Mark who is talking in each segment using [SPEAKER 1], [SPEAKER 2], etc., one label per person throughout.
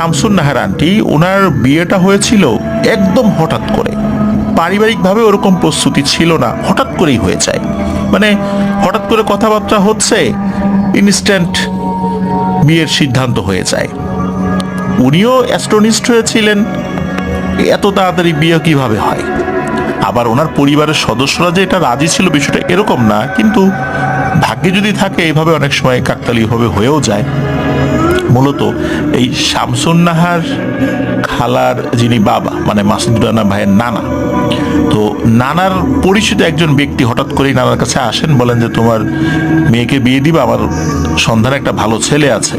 [SPEAKER 1] Shamsun Nahar aunty ওনার বিয়েটা হয়েছিল একদম হঠাৎ করে। পারিবারিকভাবে ওরকম প্রস্তুতি ছিল না, হঠাৎ করেই হয়ে যায়। মানে হঠাৎ করে কথাবার্তা হচ্ছে ইনস্ট্যান্ট বিয়ের সিদ্ধান্ত হয়ে যায়। উনিও অ্যাস্ট্রোনিস্ট হয়েছিলেন, এত তাড়াতাড়ি বিয়ে কীভাবে হয়? আবার ওনার পরিবারের সদস্যরা যে এটা রাজি ছিল বিষয়টা এরকম না, কিন্তু ভাগ্যে যদি থাকে, এভাবে অনেক সময় কাকতালীয়ভাবে হয়েও যায়। মূলত এই শামসুন নাহার খালার যিনি বাবা মানে মাসুদুরানা ভাইয়ের নানা, তো নানার পরিচিত একজন ব্যক্তি হঠাৎ করেই নানার কাছে আসেন, বলেন যে, তোমার মেয়েকে বিয়ে দিবা? আমার সন্ধানে একটা ভালো ছেলে আছে।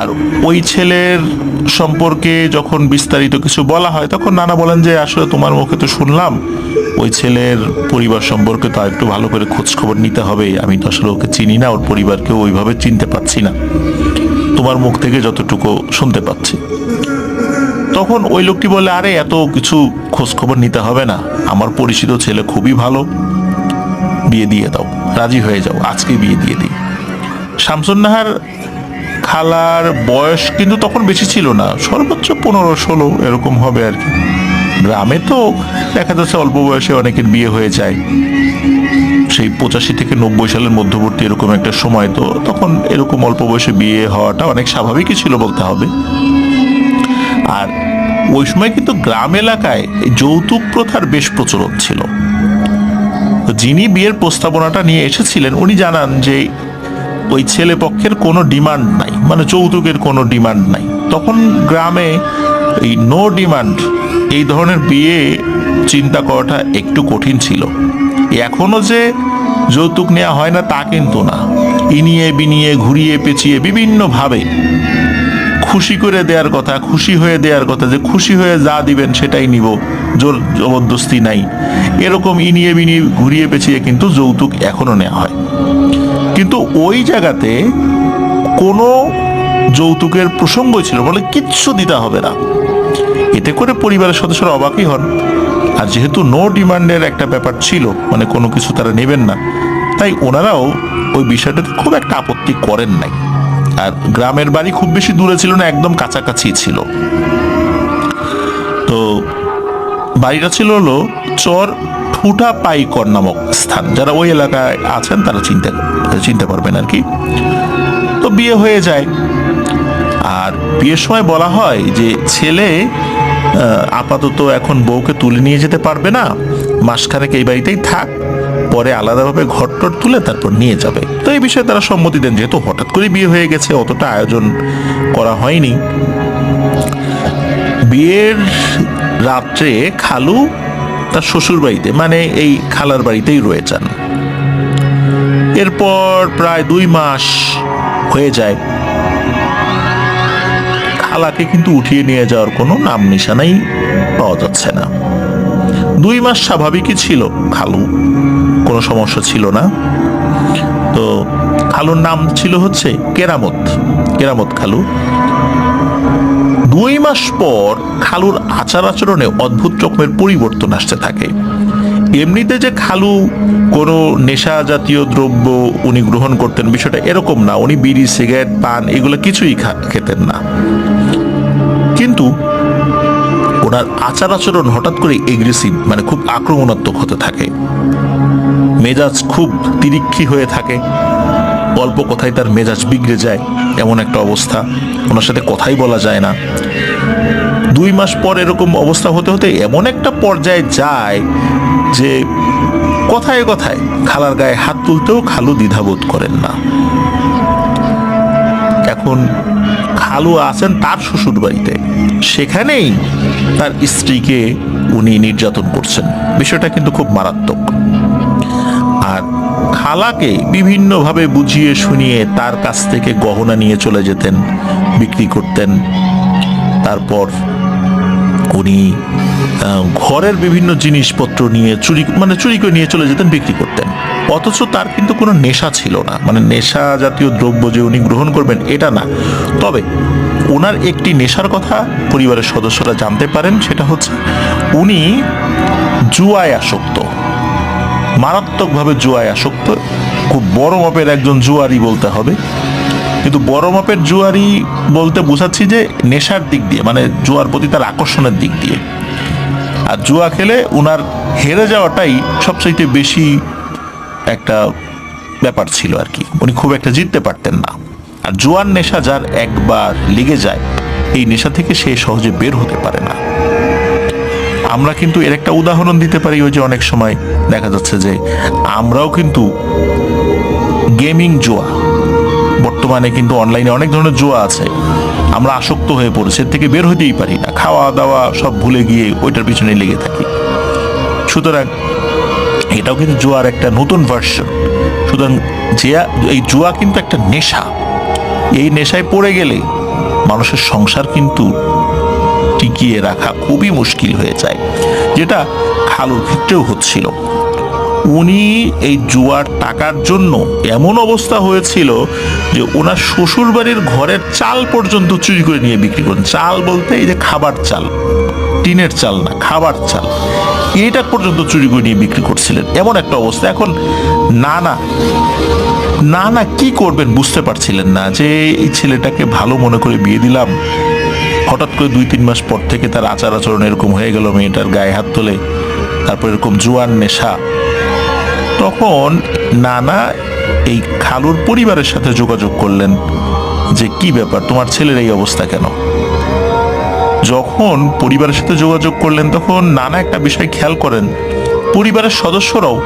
[SPEAKER 1] আর ওই ছেলের সম্পর্কে যখন বিস্তারিত কিছু বলা হয়, তখন নানা বলেন যে, আসলে তোমার মুখে তো শুনলাম, ওই ছেলের পরিবার সম্পর্কে তো একটু ভালো করে খোঁজ খবর নিতে হবে। আমি তো আসলে ওকে চিনি না, ওর পরিবারকে ওইভাবে চিনতে পারছি না। তোমার মুখ থেকে যতটুকু শুনতে পাচ্ছি। তখন ওই লোকটি বলে, আরে, এত কিছু খোঁজ খবর নিতে হবে না। আমার পরিচিত ছেলে খুবই ভালো। বিয়ে দিয়ে দাও। রাজি হয়ে যাও। আজকে বিয়ে দিয়ে দিই। শামসুন নাহার খালার বয়স কিন্তু তখন বেশি ছিল না, সর্বোচ্চ পনেরো ষোলো এরকম হবে আর কি। গ্রামে তো দেখা যাচ্ছে অল্প বয়সে অনেকের বিয়ে হয়ে যায়। সেই পঁচাশি থেকে নব্বই সালের মধ্যবর্তী এরকম একটা সময় তো তখন এরকম অল্প বয়সে বিয়ে হওয়াটা অনেক স্বাভাবিকই ছিল বলতে হবে। আর ওই সময় কিন্তু গ্রাম এলাকায় যৌতুক প্রথার বেশ প্রচলন ছিল। যিনি বিয়ের প্রস্তাবনাটা নিয়ে এসেছিলেন, উনি জানান যে ওই ছেলে পক্ষের কোনো ডিমান্ড নাই মানে যৌতুকের কোনো ডিমান্ড নাই। তখন গ্রামে এই নো ডিমান্ড এই ধরনের বিয়ে চিন্তা করাটা একটু কঠিন ছিল। এখনও যে যৌতুক নেওয়া হয় না, তা কিন্তু না। ইনিয়ে বিনিয়ে, ঘুরিয়ে পেঁচিয়ে বিভিন্নভাবে খুশি করে দেওয়ার কথা, খুশি হয়ে দেওয়ার কথা, যে খুশি হয়ে যা দিবেন সেটাই নিব, জোর জবরদস্তি নাই। এরকম ইনিয়ে বিনিয়ে, ঘুরিয়ে পেঁচিয়ে কিন্তু যৌতুক এখনও নেওয়া হয়। কিন্তু ওই জায়গাতে কোনো যৌতুকের প্রসঙ্গই ছিল, বলে কিচ্ছু দিতে হবে না। এতে করে পরিবারের সদস্যরা অবাকই হন। আর যেহেতু নো ডিমান্ডের একটা ব্যাপার ছিল মানে কোনো কিছু তারা নেবেন না, তাই ওনারাও ওই বিষয়টাতে খুব একটা আপত্তি করেন নাই। আর গ্রামের বাড়ি খুব বেশি দূরে ছিল না, একদম কাছাকাছি ছিল। তো বাড়িটা ছিল হলো চর ঠুটা পাইকর নামক স্থান। যারা ওই এলাকায় আছেন, তারা চিনতে চিনতে পারবেন আর কি। তো বিয়ে হয়ে যায়। আর বিয়ের সময় বলা হয় যে ছেলে আপাতত এখন বউকে তুলে নিয়ে যেতে পারবে না। মাসখানেক এই বাড়িতেই থাক, পরে আলাদাভাবে ঘর ঘরটর তুলে তারপর নিয়ে যাবে। তো এই বিষয়ে তারা সম্মতি দেন। যেহেতু হঠাৎ করে বিয়ে হয়ে গেছে, অতটা আয়োজন করা হয়নি। বিয়ের রাত্রে খালু তার শ্বশুর বাড়িতে মানে এই খালার বাড়িতেই রয়ে যান। এরপর প্রায় দুই মাস হয়ে যায়। খালাকে কিন্তু উঠিয়ে নিয়ে যাওয়ার কোনো নাম নিশানাই পাওয়া যাচ্ছে না। দুই মাস স্বাভাবিকই ছিল খালু, কোনো সমস্যা ছিল না। তো খালুর নাম ছিল হচ্ছে কেরামত কেরামত খালু। দুই মাস পর খালুর আচার আচরণে অদ্ভুত রকমের পরিবর্তন আসতে থাকে। এমনিতে যে খালু কোনো নেশা জাতীয় দ্রব্য উনি গ্রহণ করতেন বিষয়টা এরকম না। উনি বিড়ি, সিগারেট, পান এগুলো কিছুই খেতেন না। কিন্তু ওনার আচার আচরণ হঠাৎ করে এগ্রেসিভ মানে খুব আক্রমণাত্মক হতে থাকে। মেজাজ খুব তিরিক্ষি হয়ে থাকে। অল্প কথায় তার মেজাজ বিগড়ে যায়, এমন একটা অবস্থা। ওনার সাথে কথাই বলা যায় না। দুই মাস পর এরকম অবস্থা হতে হতে এমন একটা পর্যায়ে যায় যে কথায় কথায় খালার গায়ে হাত তুলতেও খালু দ্বিধাবোধ করেন না। এখন খালু আছেন তার শ্বশুর বাড়িতে সেখানেই তার স্ত্রীকে উনি নির্যাতন করছেন। বিষয়টা কিন্তু খুব মারাত্মক। খালাকে বিভিন্নভাবে বুঝিয়ে শুনিয়ে তার কাছ থেকে গহনা নিয়ে চলে যেতেন, বিক্রি করতেন। তারপর উনি ঘরের বিভিন্ন জিনিসপত্র নিয়ে চুরি মানে চুরি করে নিয়ে চলে যেতেন, বিক্রি করতেন। অথচ তার কিন্তু কোনো নেশা ছিল না। মানে নেশা জাতীয় দ্রব্য যে উনি গ্রহণ করবেন, এটা না। তবে ওনার একটি নেশার কথা পরিবারের সদস্যরা জানতে পারেন, সেটা হচ্ছে উনি জুয়ায় আসক্ত। মারাত্মকভাবে জুয়ায় আসক্ত। খুব বড় মাপের একজন জুয়ারি বলতে হবে। কিন্তু বড় মাপের জুয়ারি বলতে বোঝাচ্ছি যে নেশার দিক দিয়ে মানে জুয়ার প্রতি তার আকর্ষণের দিক দিয়ে। আর জুয়া খেলে ওনার হেরে যাওয়াটাই সবচাইতে বেশি একটা ব্যাপার ছিল আর কি। উনি খুব একটা জিততে পারতেন না। আর জুয়ার নেশা যার একবার লেগে যায়, এই নেশা থেকে সে সহজে বের হতে পারে না। আমরা কিন্তু এর একটা উদাহরণ দিতে পারি ওই যে অনেক সময় দেখা যাচ্ছে যে আমরাও কিন্তু গেমিং জোয়া, বর্তমানে কিন্তু অনলাইনে অনেক ধরনের জোয়া আছে। আমরা আসক্ত হয়ে পড়েছি থেকে বের হতেই পারি না। খাওয়া দাওয়া সব ভুলে গিয়ে ওইটার পিছনে লেগে থাকি। সুতরাং এটাও কিন্তু জুয়ার একটা নতুন ভার্সন সুতরাং যে এই জুয়া কিন্তু একটা নেশা। এই নেশায় পড়ে গেলে মানুষের সংসার কিন্তু টিকিয়ে রাখা খুবই মুশকিল হয়ে যায়, যেটা খালুর ক্ষেত্রেও হচ্ছিল। উনি এই জুয়ার টাকার জন্য এমন অবস্থা হয়েছিল যে ওনার শ্বশুর বাড়ির ঘরের চাল পর্যন্ত চুরি করে নিয়ে বিক্রি করেন। চাল বলতে এই যে খাবার চাল, টিনের চাল না, খাবার চাল। এটা পর্যন্ত চুরি করে নিয়ে বিক্রি করছিলেন। এমন একটা অবস্থা। এখন না না না না কি করবেন বুঝতে পারছিলেন না যে এই ছেলেটাকে ভালো মনে করে বিয়ে দিলাম হঠাৎ করে দুই তিন মাস পর থেকে তার আচার আচরণ এরকম হয়ে গেল মেয়েটার গায়ে হাত তোলে, তারপর এরকম জুয়ান নেশা। তখন নানা এই খালুর পরিবারের সাথে যোগাযোগ করলেন যে, কি ব্যাপার? তোমার ছেলের এই অবস্থা কেন? যখন পরিবারের সাথে যোগাযোগ করলেন, তখন নানা একটা বিষয় খেয়াল করেন। পরিবারের সদস্যরাও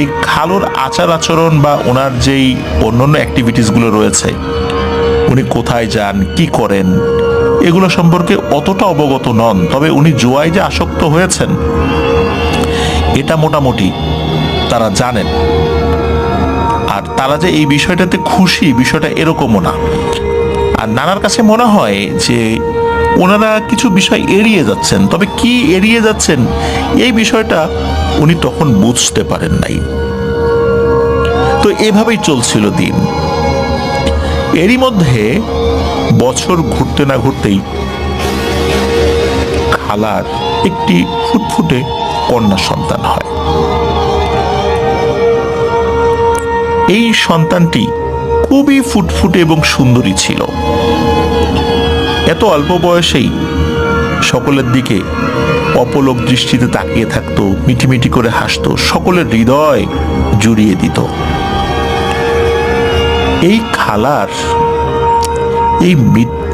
[SPEAKER 1] এই খালুর আচার আচরণ বা ওনার যেই অন্যান্য অ্যাক্টিভিটিসগুলো রয়েছে, উনি কোথায় যান, কি করেন এগুলো সম্পর্কে অতটা অবগত নন, তবে উনি জুয়ায় যে আসক্ত হয়েছেন, এটা মোটামুটি তারা জানেন। আর তারা যে এই বিষয়টাতে খুশি, বিষয়টা এরকমও না। আর নানার কাছে মনে হয় যে ওনারা কিছু বিষয় এড়িয়ে যাচ্ছেন, তবে কি এড়িয়ে যাচ্ছেন, এই বিষয়টা উনি তখন বুঝতে পারেন নাই। তো এভাবেই চলছিল দিন। এরই মধ্যে বছর ঘুরতে না ঘুরতেই খালার একটি ফুটফুটে কন্যা সন্তান হয়। এই সন্তানটি খুবই ফুটফুটে এবং সুন্দরী ছিল। এত অল্প বয়সেই সকলের দিকে অপলক দৃষ্টিতে তাকিয়ে থাকতো, মিটিমিটি করে হাসতো, সকলের হৃদয় জুড়িয়ে দিত। এই খালার এই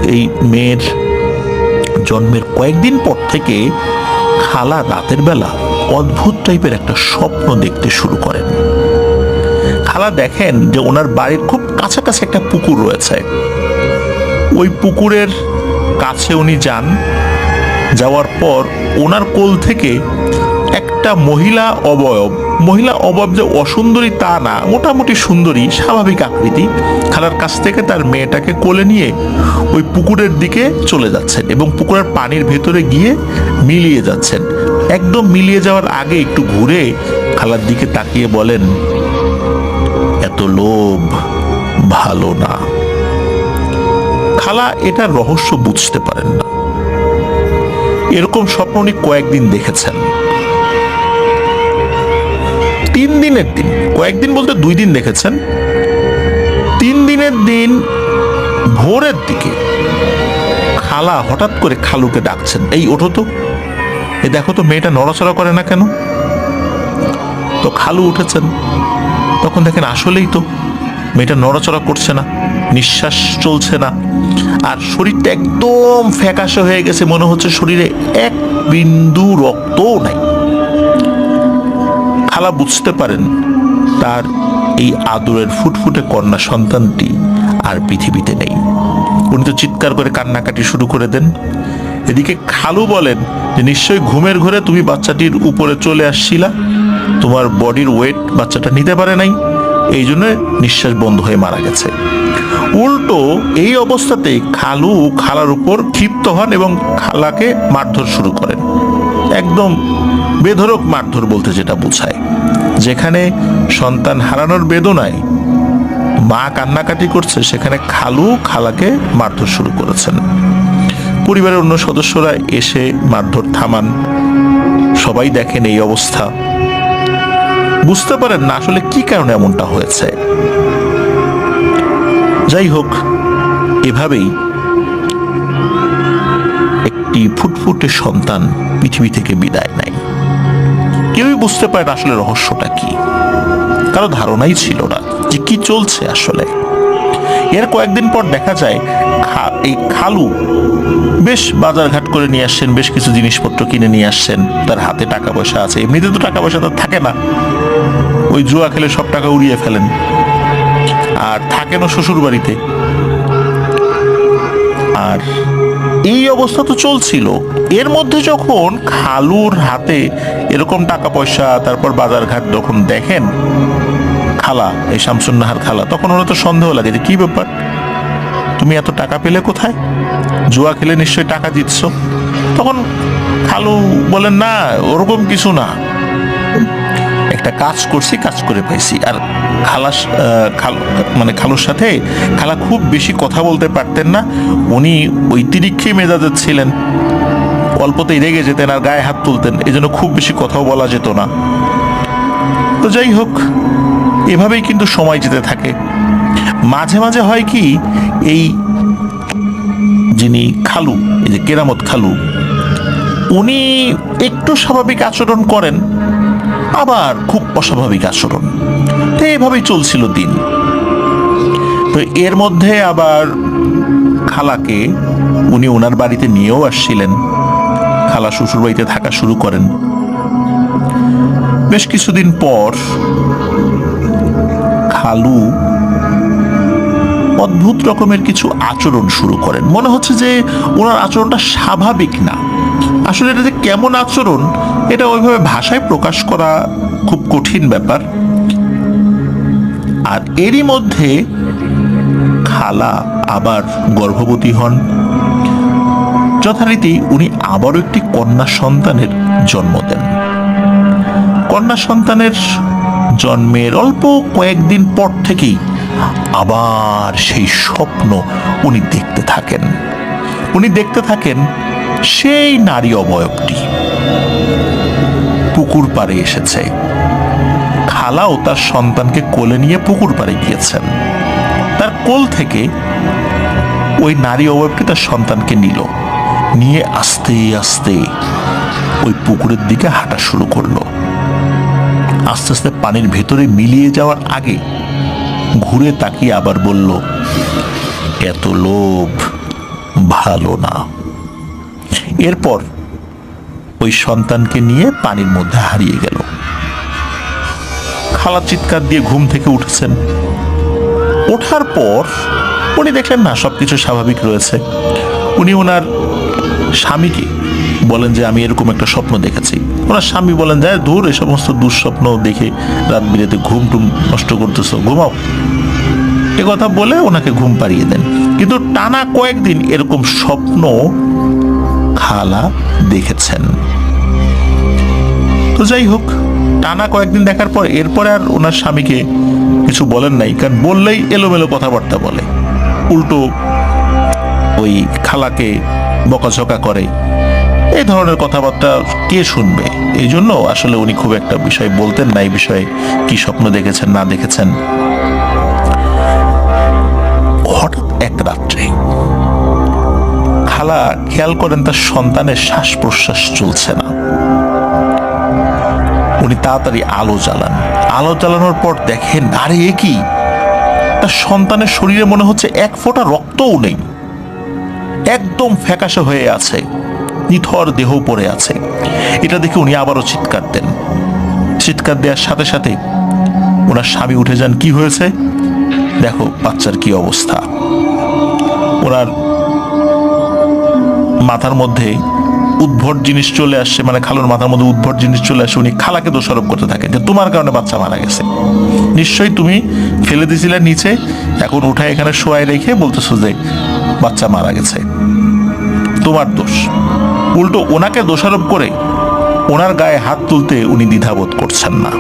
[SPEAKER 1] এই মেয়ের জন্মের কয়েকদিন পর থেকে খালা রাতের বেলা অদ্ভুত টাইপের একটা স্বপ্ন দেখতে শুরু করেন। খালা দেখেন যে ওনার বাড়ির খুব কাছাকাছি একটা পুকুর রয়েছে। ওই পুকুরের কাছে উনি যান, যাওয়ার পর ওনার কোল থেকে একটা মহিলা অবয়ব। মহিলা অবয়ব যে অসুন্দরী তা না, মোটামুটি সুন্দরী, স্বাভাবিক আকৃতি। খালার কাছ থেকে তার মেয়েটাকে কোলে নিয়ে ওই পুকুরের দিকে চলে যাচ্ছেন এবং পুকুরের পানির ভেতরে গিয়ে মিলিয়ে যাচ্ছেন। একদম মিলিয়ে যাওয়ার আগে একটু ঘুরে খালার দিকে তাকিয়ে বলেন, এত লোভ ভালো না। খালা এটা রহস্য বুঝতে পারেন না। এরকম স্বপ্ন উনি কয়েকদিন দেখেছেন। তিন দিনের দিন, কয়েকদিন বলতে দুই দিন দেখেছেন? তিন দিনের দিন ভোরের দিকে খালা হঠাৎ করে খালুকে ডাকছেন। এই, ওঠো তো। এ দেখো তো, মেয়েটা নড়াচড়া করে না কেন? তো খালু উঠেছেন। তখন দেখেন আসলেই তো, মেয়েটা নড়াচড়া করছে না, নিঃশ্বাস চলছে না, আর শরীরটা একদম ফ্যাকাশে হয়ে গেছে, মনে হচ্ছে শরীরে এক বিন্দু রক্তও নাই। খালা বুঝতে পারেন তার এই আদরের ফুটফুটে কন্যা সন্তানটি আর পৃথিবীতে নেই। উনি তো চিৎকার করে কান্নাকাটি শুরু করে দেন। এদিকে খালু বলেন যে, নিশ্চয়ই ঘুমের ঘরে তুমি বাচ্চাটির উপরে চলে আসছিলা। তোমার বডির ওয়েট বাচ্চাটা নিতে পারে নাই। এই জন্য নিঃশ্বাস বন্ধ হয়ে মারা গেছে। উল্টো এই অবস্থাতে খালু খালার উপর ক্ষিপ্ত হন এবং খালাকে মারধর শুরু করেন। একদম বেধরক মারধর বলতে যেটা বোঝায়। যেখানে সন্তান হারানোর বেদনায় মা কান্নাকাটি করছে, সেখানে খালু খালাকে মারধর শুরু করেছেন। পরিবারের অন্য সদস্যরা এসে মারধর থামান। সবাই দেখেন এই অবস্থা। বুঝতে পারেন না আসলে কি কারণে এমনটা হয়েছে। যাই হোক, এভাবেই একটি ফুটফুটে সন্তান পৃথিবী থেকে বিদায়। কেউই বুঝতে পারে না আসলে রহস্যটা কি। কারও ধারণাই ছিল না যে কি চলছে আসলে। এর কয়েকদিন পর দেখা যায় এই খালু বেশ বাজারঘাট করে নিয়ে আসছেন, বেশ কিছু জিনিসপত্র কিনে নিয়ে আসছেন। তার হাতে টাকা পয়সা আছে। এমনিতে তো টাকা পয়সা তার থাকে না। ওই জুয়া খেলে সব টাকা উড়িয়ে ফেলেন। আর থাকেনও শ্বশুর বাড়িতে আর এই অবস্থা তো চলছিল। এর মধ্যে যখন খালুর হাতে এরকম টাকা পয়সা তারপর বাজারঘাট যখন দেখেন খালা এই শামসুন্নাহার খালা তখন ওরা তো সন্দেহ লাগে যে কি ব্যাপার? তুমি এত টাকা পেলে কোথায়? জুয়া খেলে নিশ্চয়ই টাকা জিতছ। তখন খালু বলেন না ওরকম কিছু না। একটা কাজ করছি কাজ করে পাইছি। আর আহ, মানে খালুর সাথে খালা খুব বেশি কথা বলতে পারতেন না। উনি ওই তিরিক্ষি মেজাজের ছিলেন। অল্পতেই রেগে যেতেন আর গায়ে হাত তুলতেন। এই জন্য খুব বেশি কথাও বলা যেত না। তো যাই হোক, এভাবেই কিন্তু সময় যেতে থাকে। মাঝে মাঝে হয় কি, এই যিনি খালু, এই যে কেরামত খালু, উনি একটু স্বাভাবিক আচরণ করেন, আবার খুব অস্বাভাবিক আচরণ। তো এভাবেই চলছিল দিন। তো এর মধ্যে আবার খালাকে উনি ওনার বাড়িতে নিয়েও আসছিলেন। খালা শ্বশুর বাড়িতে থাকা শুরু করেন। বেশ কিছুদিন পর খালু অদ্ভুত রকমের কিছু আচরণ শুরু করেন। মনে হচ্ছে যে ওনার আচরণটা স্বাভাবিক না। আসলে এটা যে কেমন আচরণ, এটা ওইভাবে ভাষায় প্রকাশ করা খুব কঠিন ব্যাপার। আর এরই মধ্যে খালা আবার গর্ভবতী হন। যথারীতি উনি আবারও একটি কন্যা সন্তানের জন্ম দেন। কন্যা সন্তানের জন্মের অল্প কয়েকদিন পর থেকেই আবার সেই স্বপ্ন উনি দেখতে থাকেন। উনি দেখতে থাকেন সেই নারী অবয়বটি। পুকুর পাড়ে এসেছে। খালাও তার সন্তানকে কোলে নিয়ে পুকুর পাড়ে গিয়েছেন। তার কোল থেকে ওই নারী অবয়বটি তার সন্তানকে নিল। নিয়ে আস্তে আস্তে ওই পুকুরের দিকে হাঁটা শুরু করল। আস্তে আস্তে পানির ভেতরে মিলিয়ে যাওয়ার আগে ঘুরে তাকিয়ে আবার বলল, এত লোভ, ভালো না। এরপর ওই সন্তানকে নিয়ে পানির মধ্যে হারিয়ে গেল। খালা চিৎকার দিয়ে ঘুম থেকে উঠেছেন। ওঠার পর উনি দেখলেন, না, সবকিছু স্বাভাবিক রয়েছে। উনি ওনার স্বামীকে বলেন যে আমি এরকম একটা স্বপ্ন দেখেছি। ওনার স্বামী বলেন যে দূর এই সমস্ত দুঃস্বপ্ন দেখে রাত বিরেতে ঘুম টুম নষ্ট করতেছো, ঘুমাও। এ কথা বলে ওনাকে ঘুম পাড়িয়ে দেন। কিন্তু টানা কয়েকদিন এরকম স্বপ্ন খালা দেখেছেন। তো যাই হোক, টানা কয়েকদিন দেখার পর এরপরে আর ওনার স্বামীকে কিছু বলেন নাই, কারণ বললেই এলোমেলো কথাবার্তা বলে। উল্টো ওই খালাকে বকাঝকা করে। এই ধরনের কথাবার্তা কে শুনবে? এই জন্য আসলে উনি খুব একটা বিষয় বলতেন না, এই বিষয়ে কি স্বপ্ন দেখেছেন, না দেখেছেন। হঠাৎ এক রাত্রে খালা খেয়াল করেন তার সন্তানের শ্বাস প্রশ্বাস চলছে না। উনি তাড়াতাড়ি আলো জ্বালান। আলো জ্বালানোর পর দেখেন, আরে এ কি? তার সন্তানের শরীরে মনে হচ্ছে এক ফোঁটা রক্তও নেই। একদম ফ্যাকাশে হয়ে আছে। নিথর দেহ পড়ে আছে। এটা দেখে উনি আবারও চিৎকার দেন। চিৎকার দেওয়ার সাথে সাথে ওনার স্বামী উঠে যান। কি হয়েছে? দেখো বাচ্চার কি অবস্থা। ওনার মাথার মধ্যে উদ্ভট জিনিস চলে আসছে মানে খালুর মাথার মধ্যে উদ্ভট জিনিস চলে আসে, উনি খালাকে দোষারোপ করতে থাকেন যে তোমার কারণে বাচ্চা মারা গেছে। নিশ্চয়ই তুমি ফেলে দিয়েছিলে নিচে, এখন উঠায় এখানে শোয়াই রেখে বলতেছো যে বাচ্চা মারা গেছে। তোমার দোষ। উল্টো ওনাকে দোষারোপ করে ওনার গায়ে হাত তুলতে উনি দ্বিধাবোধ করছেন না।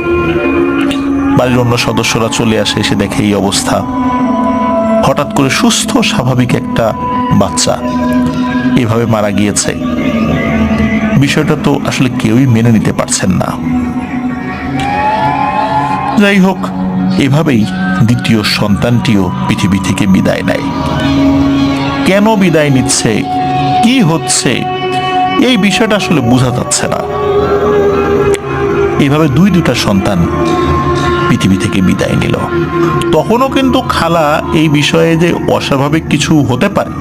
[SPEAKER 1] বাড়ির অন্য সদস্যরা চলে আসে, এসে দেখে এই অবস্থা। হঠাৎ করে সুস্থ, স্বাভাবিক একটা বাচ্চা এভাবে মারা গিয়েছে। বিষয়টা তো আসলে কেউই মেনে নিতে পারছেন না। যাই হোক, এভাবেই দ্বিতীয় সন্তানটিও পৃথিবী থেকে বিদায় নেয়। কেন বিদায় নিচ্ছে কি হচ্ছে? এই বিষয়টা আসলে বোঝা যাচ্ছে না। এভাবে দুই দুটা সন্তান পৃথিবী থেকে বিদায় নিল। তখনও কিন্তু খালা এই বিষয়ে যে অস্বাভাবিক কিছু হতে পারে,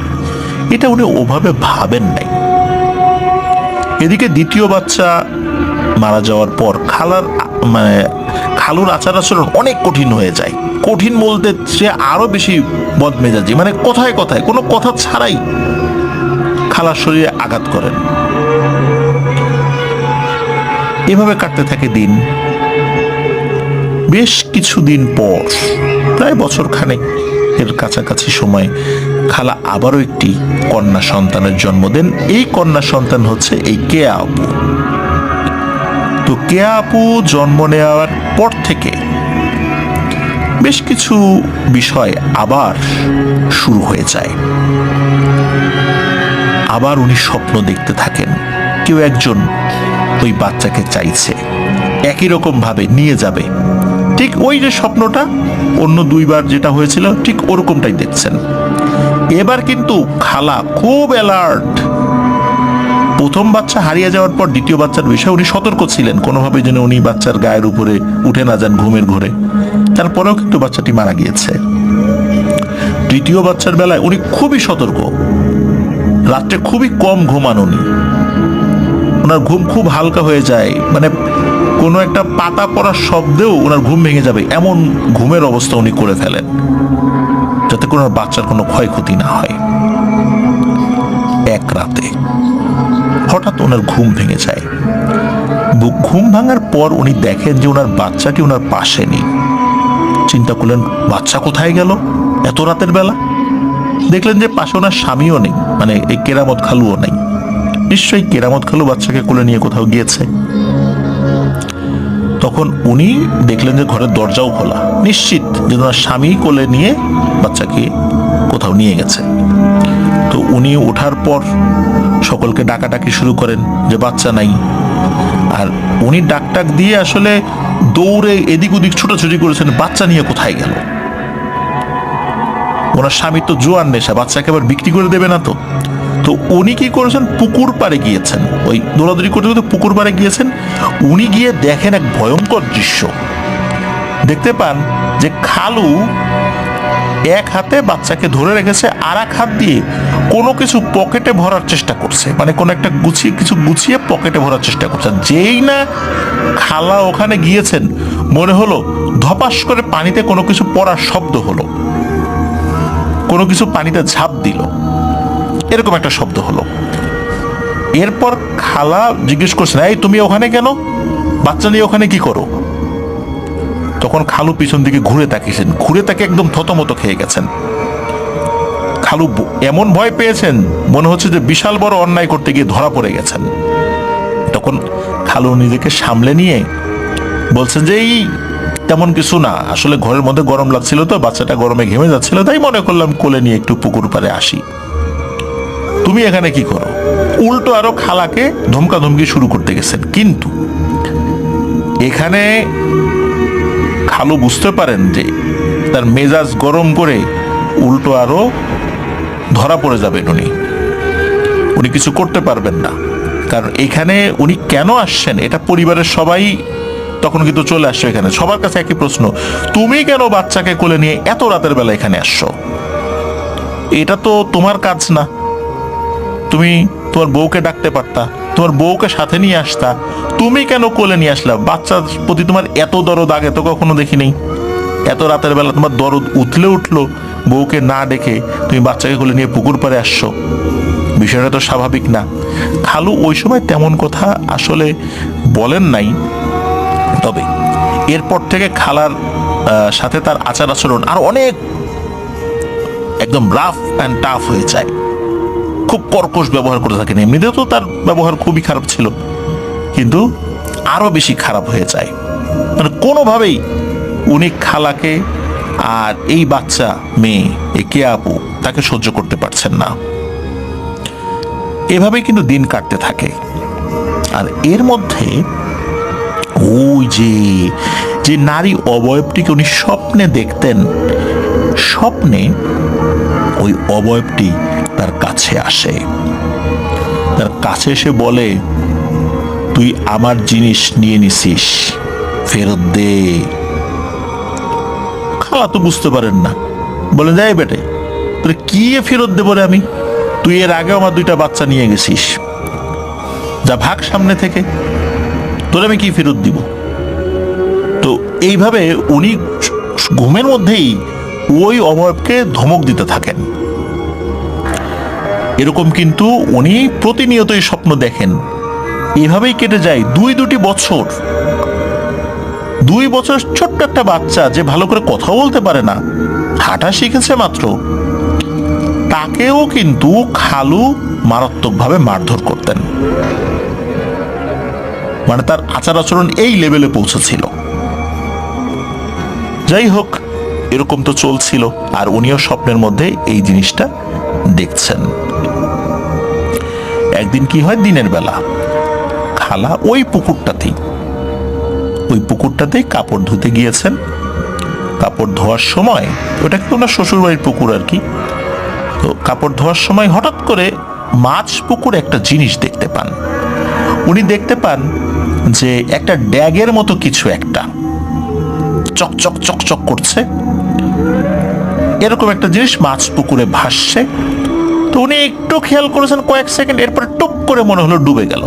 [SPEAKER 1] এটা উনি ওভাবে ভাবেন নাই। এদিকে দ্বিতীয় বাচ্চা মারা যাওয়ার পর খালার মানে খালুর আচার আচরণ অনেক কঠিন হয়ে যায়। কঠিন বলতে সে আরও বেশি বদমেজাজি মানে কথায় কথায়, কোনো কথা ছাড়াই খালার শরীরে আঘাত করেন। এভাবে কাটতে থাকে দিন। বেশ কিছুদিন পর, প্রায় বছর খানেক এর কাছাকাছি সময় খালা আবারও একটি কন্যা সন্তানের জন্ম দেন। এই কন্যা সন্তান হচ্ছে এই কেয়া আপু। তো কেয়া আপু জন্ম নেওয়ার পর থেকে বেশ কিছু বিষয় আবার শুরু হয়ে যায়। আবার উনি স্বপ্ন দেখতে থাকেন। কেউ একজন ওই বাচ্চাকে চাইছে। একই রকম ভাবে নিয়ে যাবে। ঠিক ওই যে স্বপ্নটা, অন্য দুইবার যেটা হয়েছিল, ঠিক ওরকমটাই দেখছেন। এবার কিন্তু খালা খুব অ্যালার্ট প্রথম বাচ্চা হারিয়ে যাওয়ার পর দ্বিতীয় বাচ্চার বিষয়ে উনি সতর্ক ছিলেন। কোনোভাবে যেন উনি বাচ্চার গায়ের উপরে উঠে না যান ঘুমের ঘরে। তারপরেও কিন্তু বাচ্চাটি মারা গিয়েছে। তৃতীয় বাচ্চার বেলায় উনি খুবই সতর্ক। রাত্রে খুবই কম ঘুমান উনি। ওনার ঘুম খুব হালকা হয়ে যায় মানে কোনো একটা পাতা পড়ার শব্দেও ওনার ঘুম ভেঙে যাবে, এমন ঘুমের অবস্থা উনি করে ফেলেন, যাতে কোনো বাচ্চার কোনো ক্ষয়ক্ষতি না হয়। এক রাতে হঠাৎ ওনার ঘুম ভেঙে যায়। ঘুম ভাঙার পর উনি দেখেন যে ওনার বাচ্চাটি ওনার পাশে নেই। চিন্তা করলেন, বাচ্চা কোথায় গেল? এত রাতের বেলা? দেখলেন যে পাশে ওনার স্বামীও নেই মানে এই কেরামত খালুও নেই। নিশ্চয়ই কেরামত খালু বাচ্চাকে কোলে নিয়ে কোথাও গিয়েছে। তখন উনি দেখলেন যে ঘরের দরজাও খোলা। নিশ্চিত যে ওনার স্বামী কোলে নিয়ে বাচ্চাকে কোথাও নিয়ে গেছে। তো উনি ওঠার পর সকলকে ডাকাডাকি শুরু করেন যে বাচ্চা নাই। আর উনি ডাকটাক দিয়ে আসলে দৌড়ে এদিক ওদিক ছোটাছুটি করেছেন, বাচ্চা নিয়ে কোথায় গেল? ওনার স্বামী তো জোয়ান নেশা, বাচ্চাকে আবার বিক্রি করে দেবে না তো। তো উনি কি করেছেন? পুকুর পাড়ে গিয়েছেন। ওই দৌড়াদৌড়ি করতে করতে পুকুর পাড়ে গিয়েছেন। উনি গিয়ে দেখেন এক ভয়ঙ্কর দৃশ্য। দেখতে পান যে খালু এক হাতে বাচ্চাকে ধরে রেখেছে আর এক হাত দিয়ে কোনো কিছু পকেটে ভরার চেষ্টা করছে। মানে কোনো একটা গুছিয়ে, কিছু গুছিয়ে পকেটে ভরার চেষ্টা করছে। যেই না খালা ওখানে গিয়েছেন, মনে হলো ধপাস করে পানিতে কোনো কিছু পড়ার শব্দ হলো। কোনো কিছু পানিতে ঝাঁপ দিল। এরকম একটা শব্দ হলো। এরপর খালা জিজ্ঞেস করছেন, এই, তুমি ওখানে কেন? বাচ্চা নিয়ে ওখানে কি করো? তখন খালু পিছন দিকে ঘুরে তাকিয়েছেন। ঘুরে তাকে একদম থতমত খেয়ে গেছেন। খালু এমন ভয় পেয়েছেন, মনে হচ্ছে যে বিশাল বড় অন্যায় করতে গিয়ে ধরা পড়ে গেছেন। তখন খালু নিজেকে সামলে নিয়ে বলছেন যে, এই তেমন কিছু না। আসলে ঘরের মধ্যে গরম লাগছিল তো, বাচ্চাটা গরমে ঘেমে যাচ্ছিল, তাই মনে করলাম কোলে নিয়ে একটু পুকুর পাড়ে আসি। তুমি এখানে কি করো? উল্টো আরও খালাকে ধমকা ধমকি শুরু করতে গেছেন, কিন্তু এখানে খালু বুঝতে পারেন যে তার মেজাজ গরম করে উল্টো আরও ধরা পড়ে যাবেন উনি। উনি কিছু করতে পারবেন না। কারণ এখানে উনি কেন আসছেন, এটা পরিবারের সবাই তখন কিন্তু চলে আসছে এখানে। সবার কাছে একই প্রশ্ন, তুমি কেন বাচ্চাকে কোলে নিয়ে এত রাতের বেলা এখানে আসছো? এটা তো তোমার কাজ না। তুমি তোমার বউকে ডাকতে পারতা, তোমার বউকে সাথে নিয়ে আসতা, তুমি কেন কোলে নিয়ে আসলা? বাচ্চার প্রতি তোমার এত দরদ আগে তো কখনো দেখি নেই এত রাতের বেলা তোমার দরদ উঠলে উঠল, বউকে না ডেকে তুমি বাচ্চাকে কোলে নিয়ে পুকুর পাড়ে আসছো। বিষয়টা তো স্বাভাবিক না। খালু ওই সময় তেমন কথা আসলে বলেন নাই। তবে এরপর থেকে খালার সাথে তার আচার আচরণ আর অনেক একদম রাফ অ্যান্ড টাফ হয়ে যায়। খুব কর্কশ ব্যবহার করে থাকেন। এমনিতেও তো তার ব্যবহার খুবই খারাপ ছিল, কিন্তু আরও বেশি খারাপ হয়ে যায়। মানে কোনোভাবেই উনি খালাকে আর এই বাচ্চা মেয়ে এ কে আপু, তাকে সহ্য করতে পারছেন না। এভাবেই কিন্তু দিন কাটতে থাকে। আর এর মধ্যে ওই যে যে নারী অবয়বটিকে উনি স্বপ্নে দেখতেন, স্বপ্নে ওই অবয়বটি তার কাছে আসে। তার কাছে এসে বলে, তুই আমার জিনিস নিয়ে নিছিস, ফেরত দে। খালা তো বুঝতে পারেন না। বলে যাই বেটে, তোর কি ফেরত দেবো রে আমি? তুই এর আগে আমার দুইটা বাচ্চা নিয়ে গেছিস। যা ভাগ সামনে থেকে তোর আমি কি ফেরত দিব? তো এইভাবে উনি ঘুমের মধ্যেই ওই অবয়বকে ধমক দিতে থাকেন। এরকম কিন্তু উনি প্রতিনিয়তই স্বপ্ন দেখেন। এভাবেই কেটে যায় দুই দুটি বছর। দুই বছর ছোট্ট একটা বাচ্চা যে ভালো করে কথা বলতে পারে না, হাঁটা শিখেছে মাত্র। তাকেও কিন্তু খালু মারাত্মকভাবে মারধর করতেন। মানে তার আচার আচরণ এই লেভেলে পৌঁছেছিল। যাই হোক, এরকম তো চলছিল, আর উনিও স্বপ্নের মধ্যে এই জিনিসটা দেখছেন। একদিন কি হয়, দিনের বেলা, খালা ওই পুকুরটাতেই ওই পুকুরটাতেই কাপড় ধুতে গিয়েছেন। কাপড় ধোয়ার সময়, ওটা কিন্তু ওনার শ্বশুরবাড়ির পুকুর আর কি? তো কাপড় ধোয়ার সময় হঠাৎ করে মাছ পুকুর একটা জিনিস দেখতে পান। উনি দেখতে পান যে একটা ড্যাগের মতো কিছু একটা। চকচক চকচক করছে। এরকম একটা জিনিস মাছ পুকুরে ভাসছে। তো উনি একটু খেয়াল করেছেন কয়েক সেকেন্ড, এরপরে টুপ করে মনে হলো ডুবে গেল।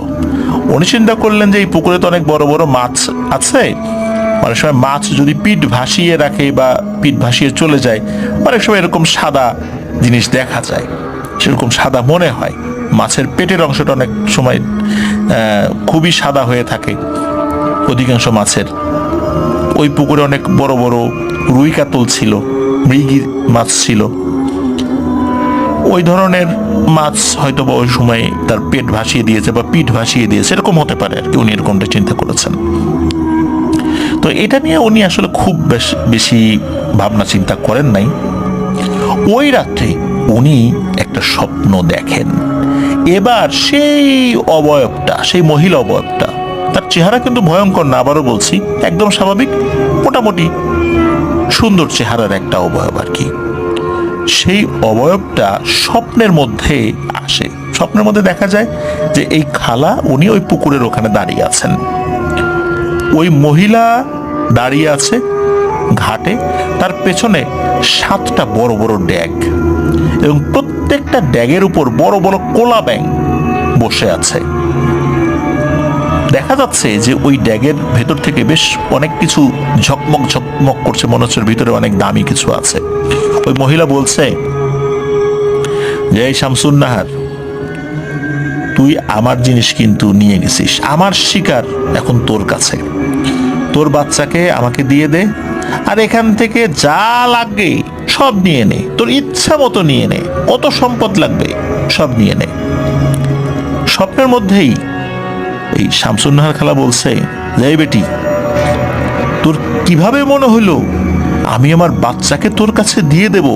[SPEAKER 1] উনি চিন্তা করলেন যে এই পুকুরে তো অনেক বড় বড় মাছ আছে। অনেক সময় মাছ যদি পিঠ ভাসিয়ে রাখে বা পিঠ ভাসিয়ে চলে যায়, অনেক সময় এরকম সাদা জিনিস দেখা যায়। সেরকম সাদা মনে হয়। মাছের পেটের অংশটা অনেক সময় খুবই সাদা হয়ে থাকে অধিকাংশ মাছের। ওই পুকুরে অনেক বড় বড় রুই কাতল ছিল মৃগী মাছ ছিল। ওই ধরনের মাছ হয়তো বা ওই সময় তার পেট ভাসিয়ে দিয়েছে বা পিঠ ভাসিয়ে দিয়েছে, এরকম হতে পারে আর কি, উনি এরকমটা চিন্তা করেছেন। তো এটা নিয়ে উনি আসলে খুব বেশ- বেশি ভাবনা চিন্তা করেন নাই। ওই রাত্রে উনি একটা স্বপ্ন দেখেন। এবার সেই অবয়বটা, সেই মহিলা অবয়বটা, তার চেহারা কিন্তু ভয়ঙ্কর না, আবারও বলছি, একদম স্বাভাবিক, মোটামুটি সুন্দর চেহারার একটা অবয়ব আর কি। সেই অবয়বটা স্বপ্নের মধ্যে আসে। স্বপ্নের মধ্যে দেখা যায় যে এই খালা, উনি ওই পুকুরের ওখানে দাঁড়িয়ে আছেন। ওই মহিলা দাঁড়িয়ে আছে ঘাটে, তার পেছনে সাতটা বড় বড় ড্যাগ। এবং প্রত্যেকটা ড্যাগের উপর বড় বড় কোলা ব্যাং বসে আছে। দেখা যাচ্ছে যে ওই ড্যাগের ভেতর থেকে বেশ অনেক কিছু ঝকমক ঝকমক করছে, মনে হচ্ছে ভিতরে অনেক দামি কিছু আছে। ওই মহিলা বলছে, যে এই শামসুন নাহার তুই আমার জিনিস কিন্তু নিয়ে গেছিস। আমার শিকার এখন তোর কাছে। তোর বাচ্চাকে আমাকে দিয়ে দে আর এখান থেকে যা লাগবে সব নিয়ে নে। তোর ইচ্ছা মতো নিয়ে নে। কত সম্পদ লাগবে সব নিয়ে নে। স্বপ্নের মধ্যেই এই শামসুন্নাহার খালা বলছে যাই বেটি, তোর কীভাবে মনে হইল আমি আমার বাচ্চাকে তোর কাছে দিয়ে দেব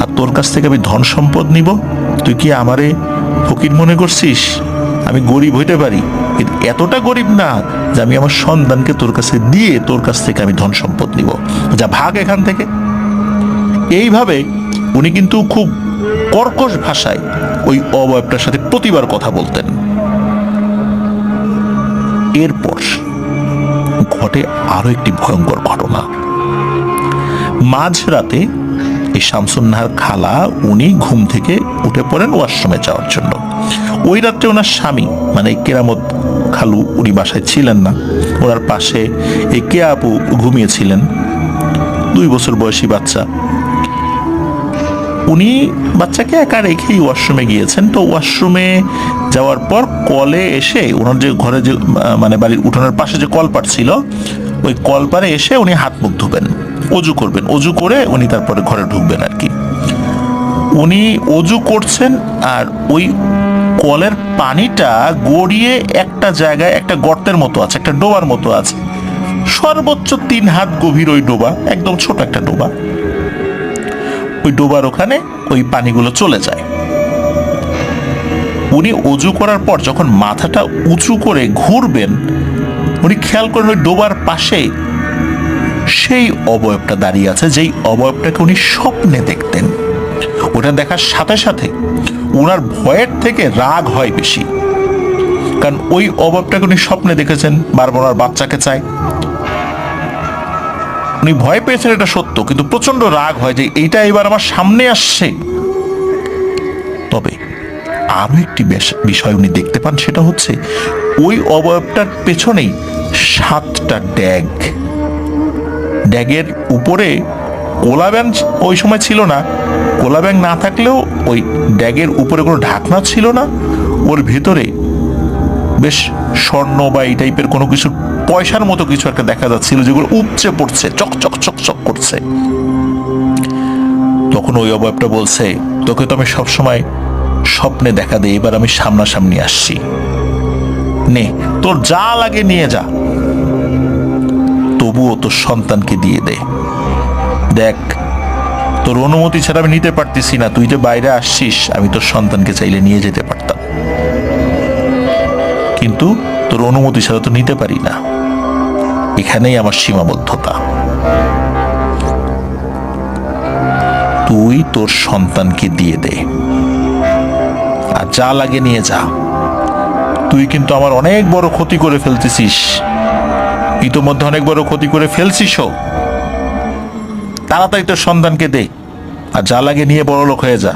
[SPEAKER 1] আর তোর কাছ থেকে আমি ধন সম্পদ নিব? তুই কি আমারে ফকির মনে করছিস? আমি গরিব হইতে পারি। কিন্তু এতটা গরিব না যে আমি আমার সন্তানকে তোর কাছে দিয়ে তোর কাছ থেকে আমি ধন সম্পদ নিব। যা ভাগ এখান থেকে। এইভাবে উনি কিন্তু খুব কর্কশ ভাষায় ওই অবয়বটার সাথে প্রতিবার কথা বলতেন। এরপর ঘটে আরও একটি ভয়ঙ্কর ঘটনা। মাঝরাতে এই শামসুন্নাহার খালা উনি ঘুম থেকে উঠে পড়েন ওয়াশরুমে যাওয়ার জন্য। ওই রাত্রে ওনার স্বামী মানে কেরামত খালু, উনি বাসায় ছিলেন না। ওনার পাশে এই কে আপু ঘুমিয়েছিলেন, দুই বছর বয়সী বাচ্চা। উনি বাচ্চাকে একা রেখেই ওয়াশরুমে গিয়েছেন। তো ওয়াশরুমে যাওয়ার পর কলে এসে ওনার যে ঘরে যে মানে বাড়ির উঠোনের পাশে যে কলপার ছিল, ওই কলপারে এসে উনি হাত মুখ ধুবেন, অজু করবেন। অজু করে উনি তারপরে ঘরে ঢুকবেন আর কি। উনি অজু করছেন আর ওই কলের পানিটা গড়িয়ে একটা জায়গায় একটা গর্তের মতো আছে, একটা ডোবার মতো আছে। সর্বোচ্চ তিন হাত গভীর ওই ডোবা, একদম ছোট একটা ডোবা। ওই ডোবার ওখানে ওই পানিগুলো চলে যায়। উনি অজু করার পর যখন মাথাটা উঁচু করে ঘুরবেন, উনি খেয়াল করেন ওই ডোবার পাশে সেই অবয়বটা দাঁড়িয়ে আছে, যেই অবয়বটাকে উনি স্বপ্নে দেখতেন। ওটা দেখার সাথে সাথে ওনার ভয়ের থেকে রাগ হয় বেশি। কারণ ওই অভাবটাকে উনি স্বপ্নে দেখেছেন, বারবার ওনার বাচ্চাকে চায়। উনি ভয় পেয়েছেন এটা সত্য, কিন্তু প্রচণ্ড রাগ হয় যে এইটা এবার আমার সামনে আসছে। তবে আরও একটি বিষয় উনি দেখতে পান, সেটা হচ্ছে ওই অবয়বটার পেছনেই সাতটা ড্যাগ। ড্যাগের উপরে কোলা ব্যাং ওই সময় ছিল না। কোলা ব্যাং না থাকলেও ওই ড্যাগের উপরে কোনো ঢাকনা ছিল না। ওর ভেতরে বেশ স্বর্ণ বা এই টাইপের কোনো কিছু, পয়সার মতো কিছু একটা দেখা যাচ্ছিল যেগুলো উপচে পড়ছে চকচক চকচক করছে। তখন ওই অবয়বটা বলছে, তোকে তো আমি সবসময় স্বপ্নে দেখা দেই, এবার আমি সামনাসামনি আসছি। নে, তোর যা লাগে নিয়ে যা। তবুও তোর সন্তানকে দিয়ে দে। দেখ, তোর অনুমতি ছাড়া আমি নিতে পারতেছি না। তুই যে বাইরে আসছিস, আমি তোর সন্তানকে চাইলে নিয়ে যেতে পারতাম। কিন্তু তোর অনুমতি ছাড়া তো নিতে পারি না। এখানেই আমার সীমাবদ্ধতা। তুই তোর সন্তানকে দিয়ে দে। আর যা লাগে নিয়ে যা। তুই কিন্তু আমার অনেক বড় ক্ষতি করে ফেলতেছিস। ইতোমধ্যে অনেক বড় ক্ষতি করে ফেলছিসও। তাড়াতাড়ি তোর সন্তানকে দে আর যা লাগে নিয়ে বড় লোক হয়ে যা।